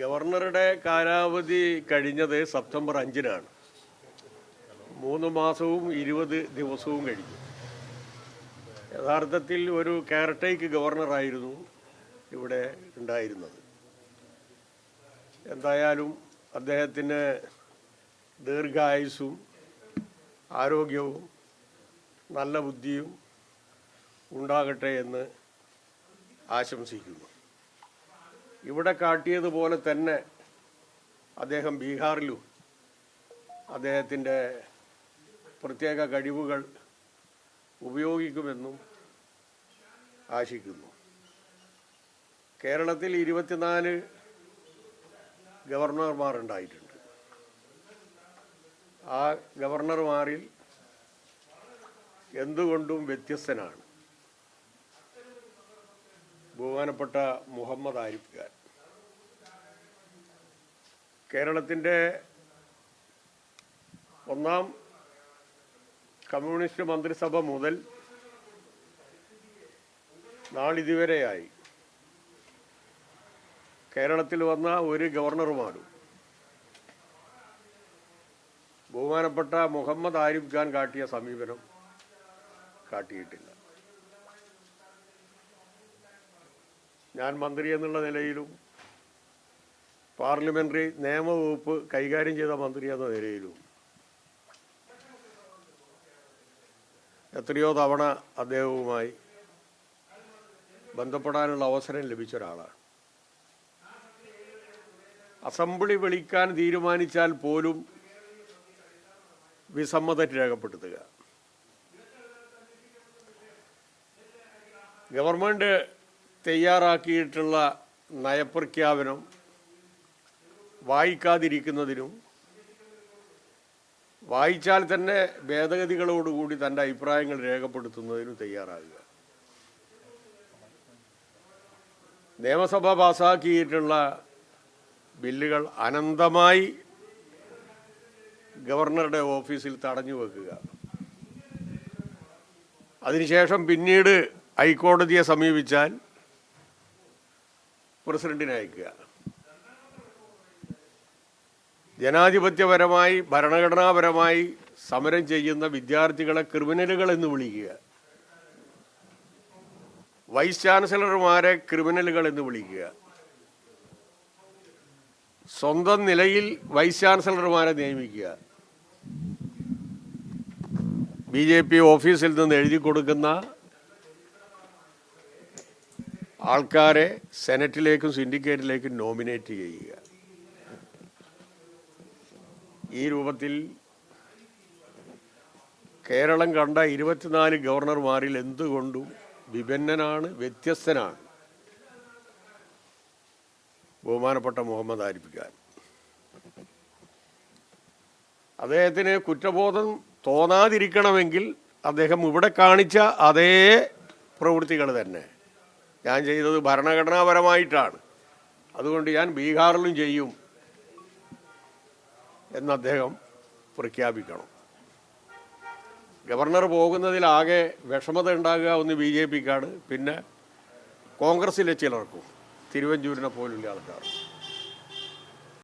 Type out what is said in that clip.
ഗവർണറുടെ കാലാവധി കഴിഞ്ഞത് സെപ്റ്റംബർ അഞ്ചിനാണ്. മൂന്ന് മാസവും ഇരുപത് ദിവസവും കഴിഞ്ഞു. യഥാർത്ഥത്തിൽ ഒരു കെയർടേക്ക് ഗവർണറായിരുന്നു ഇവിടെ ഉണ്ടായിരുന്നത്. എന്തായാലും അദ്ദേഹത്തിന് ദീർഘായുസ്സും ആരോഗ്യവും നല്ല ബുദ്ധിയും ഉണ്ടാകട്ടെ എന്ന് ആശംസിക്കുന്നു. ഇവിടെ കാട്ടിയതുപോലെ തന്നെ അദ്ദേഹം ബീഹാറിലും അദ്ദേഹത്തിന്റെ പ്രത്യേക കഴിവുകൾ ഉപയോഗിക്കുമെന്നും ആശിക്കുന്നു. കേരളത്തിൽ ഇരുപത്തിനാല് ഗവർണർമാരുണ്ടായിട്ടുണ്ട്. ആ ഗവർണർമാരിൽ എന്തുകൊണ്ടും വ്യത്യസ്തനാണ്. ബഹുമാനപ്പെട്ട മുഹമ്മദ് ആരിഫ് ഖാൻ. കേരളത്തിന്റെ ഒന്നാം കമ്മ്യൂണിസ്റ്റ് മന്ത്രിസഭ മുതൽ നാളിതുവരെയായി കേരളത്തിൽ വന്ന ഒരു ഗവർണറുമാരും ബഹുമാനപ്പെട്ട മുഹമ്മദ് ആരിഫ് ഖാൻ കാട്ടിയ സമീപനം കാട്ടിയിട്ടില്ല. ഞാൻ മന്ത്രി എന്നുള്ള നിലയിലും പാർലമെന്ററി നിയമവകുപ്പ് കൈകാര്യം ചെയ്ത മന്ത്രി എന്ന നിലയിലും എത്രയോ തവണ അദ്ദേഹവുമായി ബന്ധപ്പെടാനുള്ള അവസരം ലഭിച്ച ഒരാളാണ്. അസംബ്ലി വിളിക്കാൻ തീരുമാനിച്ചാൽ പോലും വിസമ്മതം രേഖപ്പെടുത്തുക. ഗവൺമെന്റ് തയ്യാറാക്കിയിട്ടുള്ള നയപ്രഖ്യാപനം വായിക്കാതിരിക്കുന്നതിനും വായിച്ചാൽ തന്നെ ഭേദഗതികളോടുകൂടി തന്റെ അഭിപ്രായങ്ങൾ രേഖപ്പെടുത്തുന്നതിനും തയ്യാറാകുക. നിയമസഭ പാസാക്കിയിട്ടുള്ള ബില്ലുകൾ അനന്തമായി ഗവർണറുടെ ഓഫീസിൽ തടഞ്ഞു വെക്കുക. അതിനുശേഷം പിന്നീട് ഹൈക്കോടതിയെ സമീപിച്ചാൽ പ്രസിഡന്റിനെ അയക്കുക. ജനാധിപത്യപരമായി ഭരണഘടനാപരമായി സമരം ചെയ്യുന്ന വിദ്യാർത്ഥികളെ ക്രിമിനലുകൾ എന്ന് വിളിക്കുക. വൈസ് ചാൻസലർമാരെ ക്രിമിനലുകൾ എന്ന് വിളിക്കുക. സ്വന്തം നിലയിൽ വൈസ് ചാൻസലർമാരെ നിയമിക്കുക. ബി ജെ പി ഓഫീസിൽ നിന്ന് എഴുതി കൊടുക്കുന്ന ആൾക്കാരെ സെനറ്റിലേക്കും സിൻഡിക്കേറ്റിലേക്കും നോമിനേറ്റ് ചെയ്യുക. ഈ രൂപത്തിൽ കേരളം കണ്ട ഇരുപത്തിനാല് ഗവർണർമാരിൽ എന്തുകൊണ്ടും വിഭിന്നനാണ് വ്യത്യസ്തനാണ്. ബഹുമാനപ്പെട്ട മുഹമ്മദ് ആരിപ്പിക്കാൻ അദ്ദേഹത്തിന് കുറ്റബോധം തോന്നാതിരിക്കണമെങ്കിൽ അദ്ദേഹം ഇവിടെ കാണിച്ച അതേ പ്രവൃത്തികൾ തന്നെ. ഞാൻ ചെയ്തത് ഭരണഘടനാപരമായിട്ടാണ്. അതുകൊണ്ട് ഞാൻ ബീഹാറിലും ചെയ്യും എന്ന് അദ്ദേഹം പ്രഖ്യാപിക്കണം. ഗവർണർ പോകുന്നതിലാകെ വിഷമത ഉണ്ടാകുക ഒന്ന് ബി ജെ പിക്കാണ്. പിന്നെ കോൺഗ്രസിലെ ചിലർക്കും തിരുവഞ്ചൂരിനെ പോലുള്ള ആൾക്കാർ.